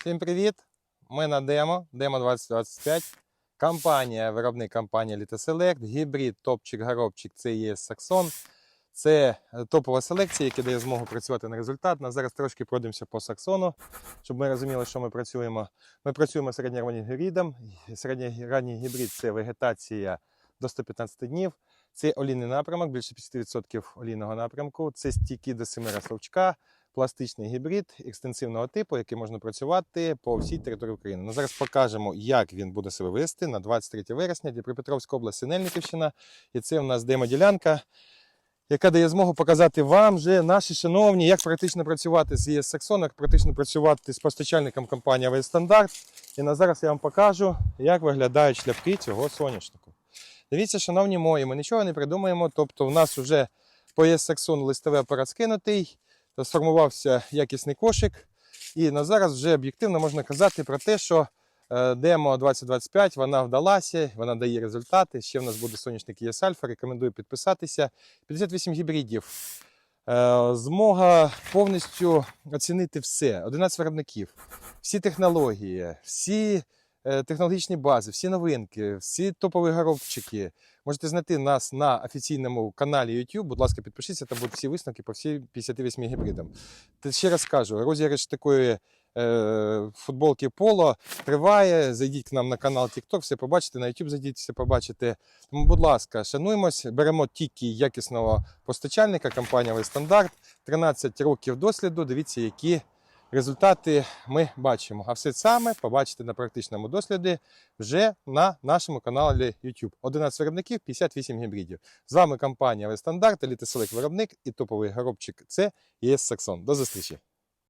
Всім привіт! Ми на демо, демо 2025. Компанія, виробник компанія Litoselect, гібрид, топчик, горобчик, це є Саксон. Це е, топова селекція, яка дає змогу працювати на результат. Нас зараз трошки пройдемося по саксону, щоб ми розуміли, що ми працюємо. Ми працюємо середньораннім гібридом. Середньоранній гібрид це вегетація до 115 днів. Це олійний напрямок, більше 50% олійного напрямку. Це стійкі до семера совчка, пластичний гібрид екстенсивного типу, який можна працювати по всій території України. Ну, зараз покажемо, як він буде себе вести на 23 вересня, Дніпропетровська область, Синельниківщина. І це в нас демоділянка, яка дає змогу показати вам, вже, наші шановні, як практично працювати з ЄС Саксон, як практично працювати з постачальником компанії «Авіастандарт». І на зараз я вам покажу, як виглядають шляпки цього соняшнику. Дивіться, шановні мої, ми нічого не придумаємо. Тобто, в нас вже по ЄС Саксон листовий апарат скинутий, сформувався якісний кошик. І на зараз вже об'єктивно можна казати про те, що е, демо 2025 вона вдалася, вона дає результати. Ще в нас буде соняшник ЄС Альфа. Рекомендую підписатися. 58 гібридів. Е, Змога повністю оцінити все. 11 виробників, всі технології, всі технологічні бази, всі новинки, всі топові горобчики. Можете знайти нас на офіційному каналі YouTube. Будь ласка, підпишіться, там будуть всі висновки по всім 58 гібридам. Ще раз кажу, розіграш такої е, футболки Поло триває. Зайдіть к нам на канал TikTok, все побачите, на YouTube зайдіть, все побачите. Тому, будь ласка, шануємось, беремо тільки якісного постачальника, компанія Стандарт. 13 років досліду. Дивіться, які результати ми бачимо. А все саме побачите на практичному досліді вже на нашому каналі YouTube. 11 виробників, 58 гібридів. З вами компанія Вестандарт, Еліти Селект виробник і топовий горобчик це ЄС Саксон. До зустрічі!